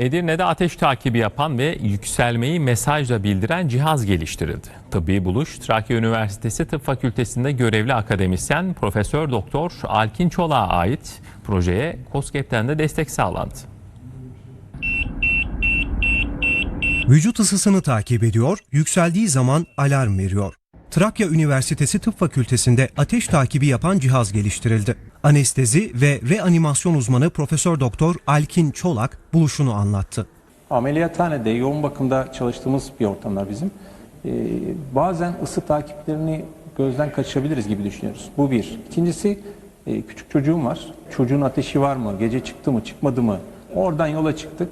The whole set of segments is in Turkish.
Edirne'de ateş takibi yapan ve yükselmeyi mesajla bildiren cihaz geliştirildi. Tıbbi buluş Trakya Üniversitesi Tıp Fakültesi'nde görevli akademisyen Profesör Doktor Alkin Çolak'a ait projeye COSGAP'ten de destek sağlandı. Vücut ısısını takip ediyor, yükseldiği zaman alarm veriyor. Trakya Üniversitesi Tıp Fakültesi'nde ateş takibi yapan cihaz geliştirildi. Anestezi ve reanimasyon uzmanı Profesör Doktor Alkin Çolak buluşunu anlattı. Ameliyathanede yoğun bakımda çalıştığımız bir ortamlar bizim. Ee, bazen ısı takiplerini gözden kaçırabiliriz gibi düşünüyoruz. Bu bir. İkincisi e, küçük çocuğum var. Çocuğun ateşi var mı? Gece çıktı mı çıkmadı mı? Oradan yola çıktık.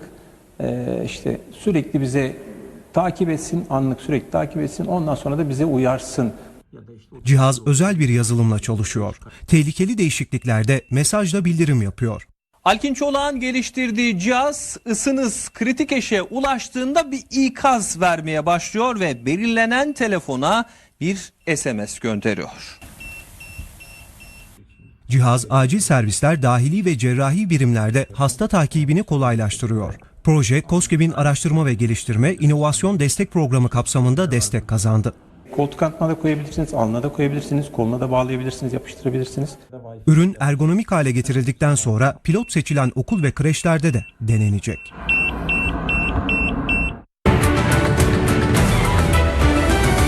Ee, işte sürekli bize takip etsin, anlık sürekli takip etsin. Ondan sonra da bize uyarsın. Cihaz özel bir yazılımla çalışıyor. Tehlikeli değişikliklerde mesajla bildirim yapıyor. Alkin Çolak'ın geliştirdiği cihaz ısınız kritik eşe ulaştığında bir ikaz vermeye başlıyor ve belirlenen telefona bir SMS gönderiyor. Cihaz acil servisler dahili ve cerrahi birimlerde hasta takibini kolaylaştırıyor. Proje, COSGAP'in araştırma ve geliştirme inovasyon destek programı kapsamında destek kazandı. Koltuk altına da koyabilirsiniz, alnına da koyabilirsiniz, koluna da bağlayabilirsiniz, yapıştırabilirsiniz. Ürün ergonomik hale getirildikten sonra pilot seçilen okul ve kreşlerde de denenecek.